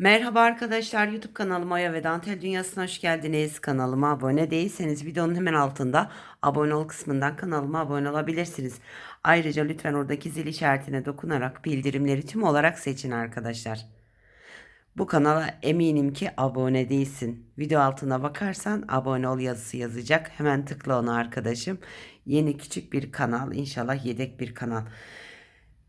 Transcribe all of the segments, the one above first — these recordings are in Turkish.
Merhaba arkadaşlar YouTube kanalıma Oya ve Dantel Dünyası'na hoş geldiniz. Kanalıma abone değilseniz videonun hemen altında abone ol kısmından kanalıma abone olabilirsiniz. Ayrıca lütfen oradaki zil işaretine dokunarak bildirimleri tüm olarak seçin arkadaşlar. Bu kanala eminim ki abone değilsin. Video altına bakarsan abone ol yazısı yazacak. Hemen tıkla ona arkadaşım. Yeni küçük bir kanal inşallah yedek bir kanal.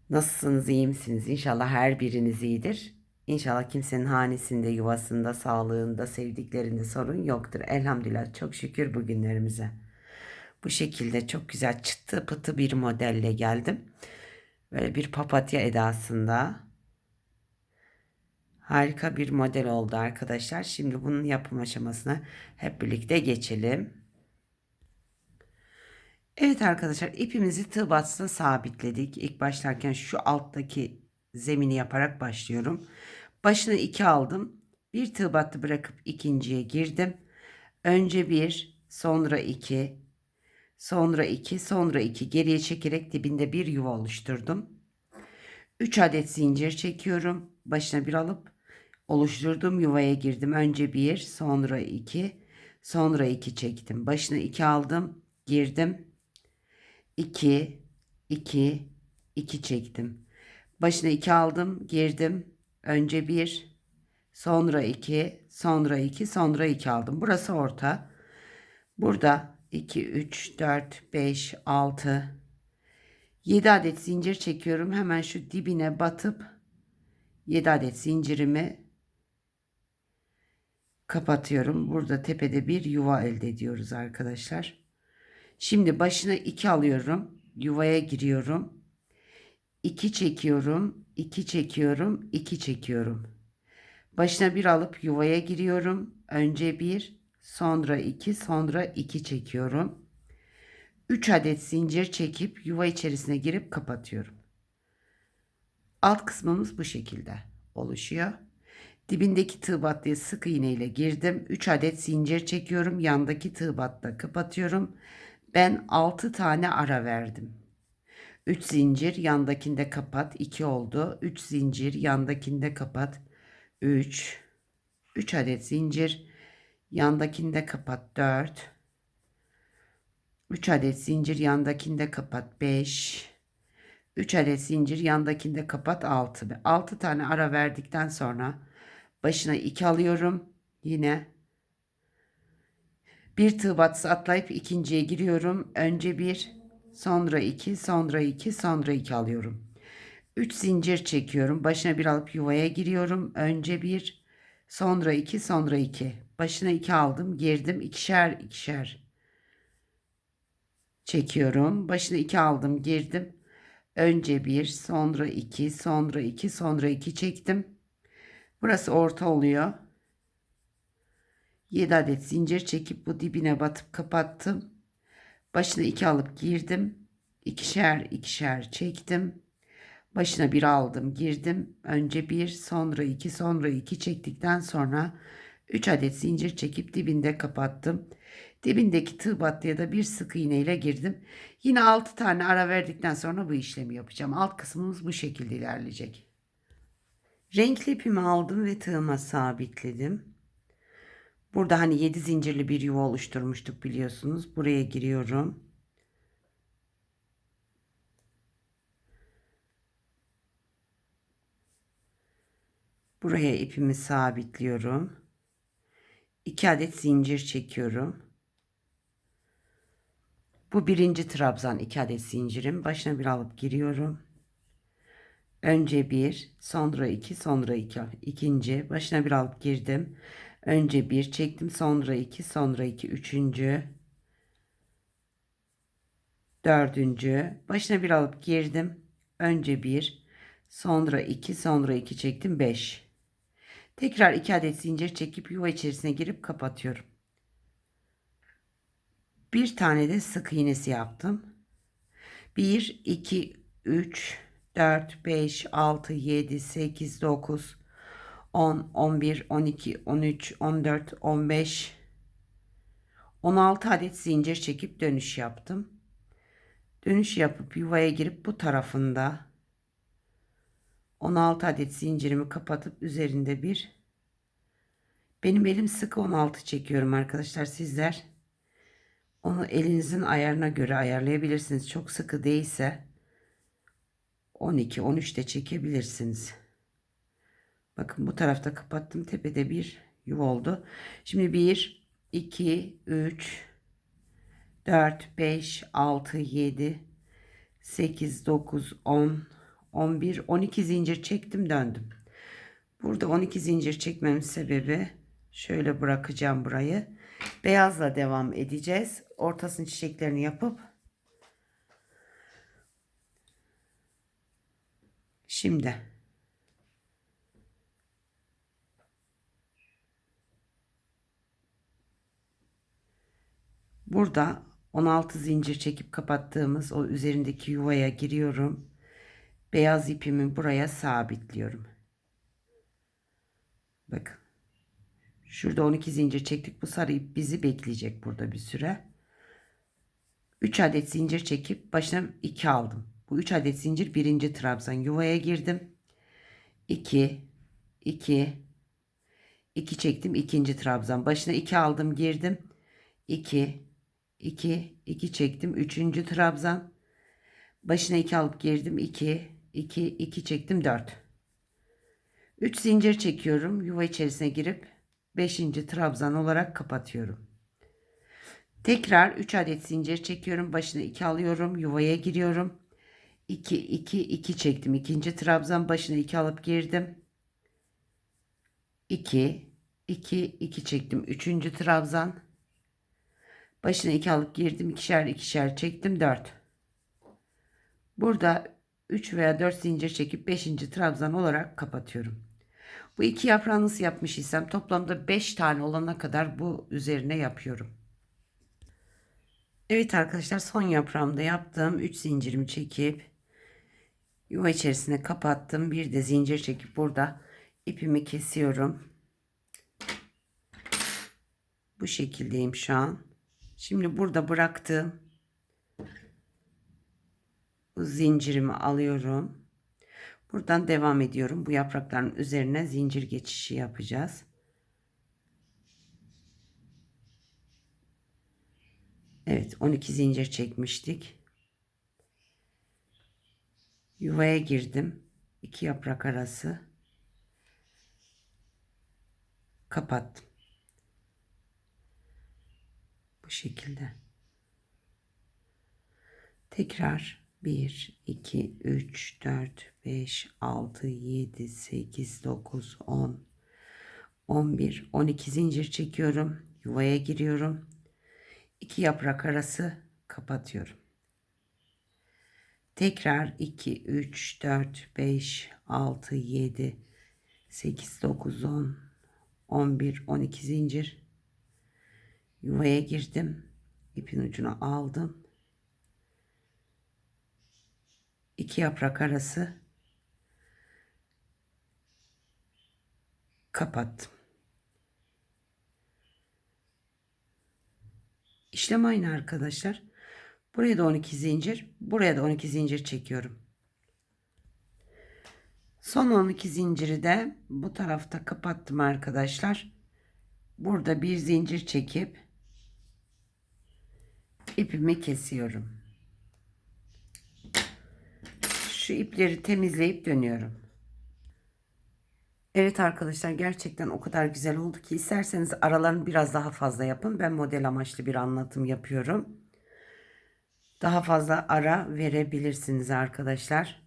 Nasılsınız iyi misiniz? İnşallah her biriniz iyidir. İnşallah kimsenin hanesinde, yuvasında, sağlığında, sevdiklerinde sorun yoktur. Elhamdülillah çok şükür bugünlerimize. Bu şekilde çok güzel çıtı pıtı bir modelle geldim. Böyle bir papatya edasında. Harika bir model oldu arkadaşlar. Şimdi bunun yapım aşamasına hep birlikte geçelim. Evet arkadaşlar ipimizi tığ battısına sabitledik. İlk başlarken şu alttaki zemini yaparak başlıyorum. Başına iki aldım. Bir tığ bırakıp ikinciye girdim. Önce bir, sonra iki, sonra iki, sonra iki geriye çekerek dibinde bir yuva oluşturdum. 3 adet zincir çekiyorum. Başına bir alıp oluşturduğum yuvaya girdim. Önce bir, sonra iki, sonra iki çektim. Başına iki aldım, girdim. 2 2 2 çektim. Başına 2 aldım, girdim. Önce 1, sonra 2, sonra 2, sonra 2 aldım. Burası orta. Burada 2 3 4 5 6 7 adet zincir çekiyorum. Hemen şu dibine batıp 7 adet zincirimi kapatıyorum. Burada tepede bir yuva elde ediyoruz arkadaşlar. Şimdi başına 2 alıyorum. Yuvaya giriyorum. 2 çekiyorum. 2 çekiyorum. 2 çekiyorum. Başına bir alıp yuvaya giriyorum. Önce 1, sonra 2, sonra 2 çekiyorum. 3 adet zincir çekip yuva içerisine girip kapatıyorum. Alt kısmımız bu şekilde oluşuyor. Dibindeki tığ battıya sık iğne ile girdim. 3 adet zincir çekiyorum. Yandaki tığ batta kapatıyorum. Ben 6 tane ara verdim. 3 zincir yandakinde kapat 2 oldu. 3 zincir yandakinde kapat 3. 3 adet zincir yandakinde kapat 4. 3 adet zincir yandakinde kapat 5. 3 adet zincir yandakinde kapat 6. 6 tane ara verdikten sonra başına 2 alıyorum. Yine bir tığ batısı atlayıp ikinciye giriyorum. Önce bir, sonra iki, sonra iki, sonra iki alıyorum. Üç zincir çekiyorum. Başına bir alıp yuvaya giriyorum. Önce bir, sonra iki, sonra iki. Başına iki aldım, girdim. ikişer ikişer çekiyorum. Başına iki aldım, girdim. Önce bir, sonra iki, sonra iki, sonra iki çektim. Burası orta oluyor. 7 adet zincir çekip bu dibine batıp kapattım. Başına 2 alıp girdim. ikişer ikişer çektim. Başına bir aldım, girdim. Önce bir, sonra iki, sonra iki çektikten sonra 3 adet zincir çekip dibinde kapattım. Dibindeki tığ battıya da bir sık iğne ile girdim. Yine 6 tane ara verdikten sonra bu işlemi yapacağım. Alt kısmımız bu şekilde ilerleyecek. Renkli ipimi aldım ve tığıma sabitledim. Burada hani 7 zincirli bir yuva oluşturmuştuk biliyorsunuz. Buraya giriyorum. Buraya ipimi sabitliyorum. 2 adet zincir çekiyorum. Bu birinci trabzan 2 adet zincirim. Başına bir alıp giriyorum. Önce bir, sonra iki, sonra iki. İkinci, başına bir alıp girdim. Önce bir çektim, sonra iki, sonra iki, üçüncü, dördüncü. Başına bir alıp girdim. Önce bir, sonra iki, sonra iki çektim, beş. Tekrar iki adet zincir çekip yuva içerisine girip kapatıyorum. Bir tane de sık iğnesi yaptım. Bir, iki, üç, dört, beş, altı, yedi, sekiz, dokuz, 10, 11, 12, 13, 14, 15, 16 adet zincir çekip dönüş yaptım. Dönüş yapıp yuvaya girip bu tarafında 16 adet zincirimi kapatıp üzerinde bir Benim elim sıkı 16 çekiyorum arkadaşlar. Sizler onu elinizin ayarına göre ayarlayabilirsiniz. Çok sıkı değilse 12 13 de çekebilirsiniz. Bakın bu tarafta kapattım. Tepede bir yuva oldu. Şimdi 1 2 3 4 5 6 7 8 9 10 11 12 zincir çektim döndüm. Burada 12 zincir çekmemin sebebi şöyle bırakacağım burayı. Beyazla devam edeceğiz. Ortasını çiçeklerini yapıp şimdi burada 16 zincir çekip kapattığımız o üzerindeki yuvaya giriyorum. Beyaz ipimi buraya sabitliyorum. Bakın. Şurada 12 zincir çektik. Bu sarı ip bizi bekleyecek burada bir süre. 3 adet zincir çekip başına 2 aldım. Bu 3 adet zincir birinci trabzan yuvaya girdim. 2 2 2 çektim ikinci trabzan. Başına 2 aldım girdim. 2 2 2 çektim üçüncü trabzan. Başına 2 alıp girdim. 2 2 2 çektim 4. 3 zincir çekiyorum. Yuva içerisine girip 5. trabzan olarak kapatıyorum. Tekrar 3 adet zincir çekiyorum. Başına 2 alıyorum. Yuvaya giriyorum. 2 2 2 çektim. ikinci trabzan başına 2 alıp girdim. 2 2 2 çektim. Üçüncü trabzan başına 2 alıp girdim. ikişer ikişer çektim. 4. Burada 3 veya 4 zincir çekip 5. trabzan olarak kapatıyorum. Bu iki yaprağı nasıl yapmış isem toplamda 5 tane olana kadar bu üzerine yapıyorum. Evet arkadaşlar son yaprağımda yaptığım 3 zincirimi çekip yuva içerisine kapattım. Bir de zincir çekip burada ipimi kesiyorum. Bu şekildeyim şu an. Şimdi burada bıraktığım zincirimi alıyorum. Buradan devam ediyorum. Bu yaprakların üzerine zincir geçişi yapacağız. Evet 12 zincir çekmiştik. Yuvaya girdim. İki yaprak arası. Kapattım. Bu şekilde. Tekrar 1, 2, 3, 4, 5, 6, 7, 8, 9, 10, 11, 12 zincir çekiyorum. Yuvaya giriyorum. 2 yaprak arası kapatıyorum. Tekrar 2, 3, 4, 5, 6, 7, 8, 9, 10, 11, 12 zincir. Yuvaya girdim. İpin ucunu aldım. 2 yaprak arası kapattım. İşlem aynı arkadaşlar. Buraya da 12 zincir, buraya da 12 zincir çekiyorum. Son 12 zinciri de bu tarafta kapattım arkadaşlar. Burada bir zincir çekip ipimi kesiyorum. Şu ipleri temizleyip dönüyorum. Evet arkadaşlar gerçekten o kadar güzel oldu ki isterseniz aralarını biraz daha fazla yapın. Ben model amaçlı bir anlatım yapıyorum. Daha fazla ara verebilirsiniz arkadaşlar.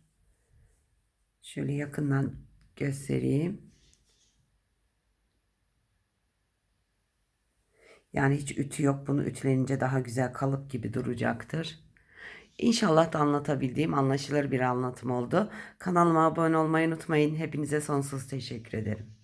Şöyle yakından göstereyim. Yani hiç ütü yok. Bunu ütülenince daha güzel kalıp gibi duracaktır. İnşallah da anlatabildiğim anlaşılır bir anlatım oldu. Kanalıma abone olmayı unutmayın. Hepinize sonsuz teşekkür ederim.